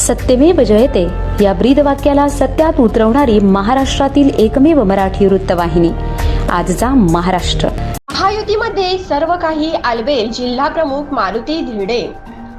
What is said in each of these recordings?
सत्यमेव जयते. या ब्रीद वाक्याला सत्यात उतरवणारी महाराष्ट्रातील एकमेव मराठी वृत्तवाहिनी. आजचा महाराष्ट्र. महायुतीमध्ये सर्व काही आलबेल जिल्हा प्रमुख मारुती धिरडे.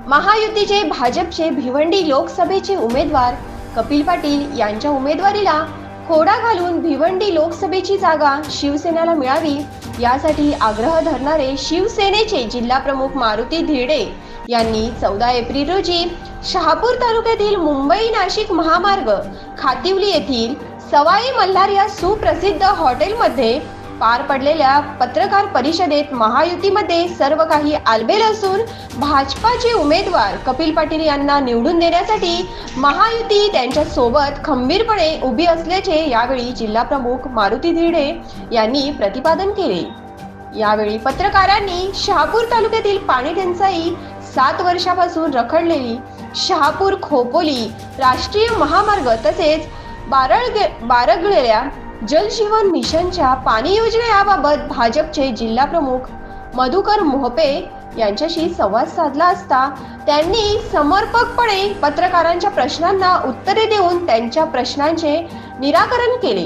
महायुतीचे भाजपचे भिवंडी लोकसभेचे उमेदवार कपिल पाटील यांच्या उमेदवारीला खोडा घालून भिवंडी लोकसभेची जागा शिवसेनेला मिळावी यासाठी आग्रह धरणारे शिवसेनेचे जिल्हा प्रमुख मारुती धिरडे यांनी चौदा एप्रिल रोजी शहापूर तालुक्यातील मुंबई नाशिक महामार्ग खातिवली येथील सवाई मल्हार या सुप्रसिद्ध हॉटेलमध्ये पार पडलेल्या पत्रकार परिषदेत महायुतीमध्ये सर्व काही आलबेल असून भाजपाचे उमेदवार कपिल पाटील यांना निवडून देण्यासाठी महायुती त्यांच्यासोबत खंबीरपणे उभी असल्याचे यावेळी जिल्हा प्रमुख मारुती धिडे यांनी प्रतिपादन केले. यावेळी पत्रकारांनी शहापूर तालुक्यातील पाणी टंचाई सात वर्षापासून रखडलेली शहापूर खोपोली राष्ट्रीय महामार्ग तसेच बारळ बारगलेल्या जलजीवन मिशनच्या पाणी योजना याबाबत भाजपचे जिल्हा प्रमुख मधुकर मोहपे यांच्याशी संवाद साधला असता त्यांनी समर्पकपणे पत्रकारांच्या प्रश्नांना उत्तरे देऊन त्यांच्या प्रश्नांचे निराकरण केले.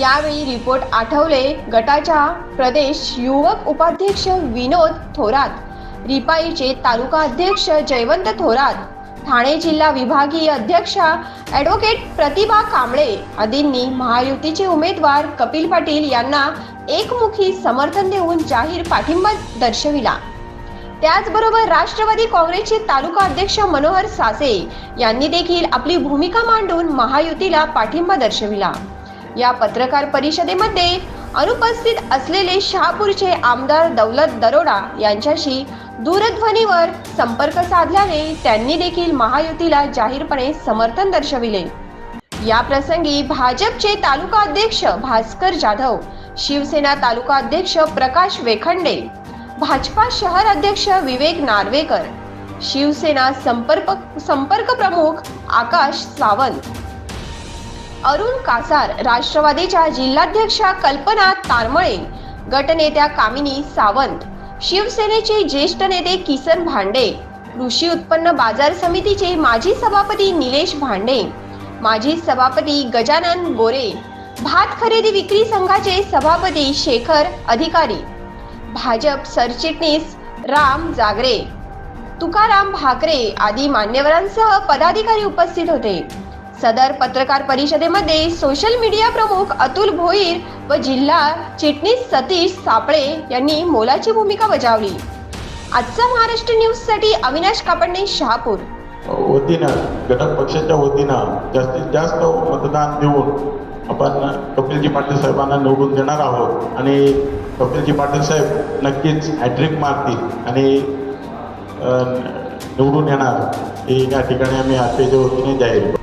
यावेळी रिपोर्ट आठवले. गटाच्या प्रदेश युवक उपाध्यक्ष विनोद थोरात रिपाईचे तालुका अध्यक्ष जयवंत थोरात ठाणे जिल्हा विभागीय अध्यक्षा ॲडव्होकेट प्रतिभा कांबळे आदींनी महायुतीचे उमेदवार कपिल पाटील यांना एकमुखी समर्थन देऊन जाहीर पाठिंबा दर्शविला. त्याचबरोबर राष्ट्रवादी काँग्रेसचे तालुका अध्यक्ष मनोहर सासे यांनी देखील आपली भूमिका मांडून महायुतीला पाठिंबा दर्शविला. या पत्रकार परिषदेमध्ये अनुपस्थित असलेले शहापूरचे आमदार दौलत दरोडा यांच्याशी दूरध्वनीवर संपर्क साधल्याने त्यांनी देखील महायुतीला जाहीरपणे समर्थन दर्शविले. या प्रसंगी भाजपचे तालुका अध्यक्ष भास्कर जाधव शिवसेना तालुका अध्यक्ष प्रकाश वेखंडे भाजपा शहर अध्यक्ष विवेक नार्वेकर शिवसेना संपर्क संपर्क प्रमुख आकाश सावंत अरुण कासार राष्ट्रवादीच्या जिल्हाध्यक्षा कल्पना तारमळे गटनेत्या कामिनी सावंत शिवसेनेचे ज्येष्ठ नेते किसन भांडे कृषी उत्पन्न बाजार समितीचे माजी सभापती निलेश भांडे माजी सभापती गजानन गोरे भात खरेदी विक्री संघाचे सभापती शेखर अधिकारी भाजप सरचिटणीस राम जागरे तुकाराम भाकरे आदी मान्यवरांसह पदाधिकारी उपस्थित होते. सदर पत्रकार परिषदेमध्ये सोशल मीडिया प्रमुख अतुल भोईर व जिल्हा चिटणीस सतीश सापळे यांनी मोलाची भूमिका बजावली. आजचा महाराष्ट्र न्यूजसाठी अविनाश कापडणे शहापूर. वतीनं घटक पक्षाच्या वतीनं जास्तीत जास्त मतदान देऊन आपण कपिलजी पाटील साहेबांना निवडून देणार आहोत. आणि कपिलजी पाटील साहेब नक्कीच हॅट्रिक मारतील आणि निवडून येणार. हे या ठिकाणी आम्ही आरपीच्या वतीने जाहीर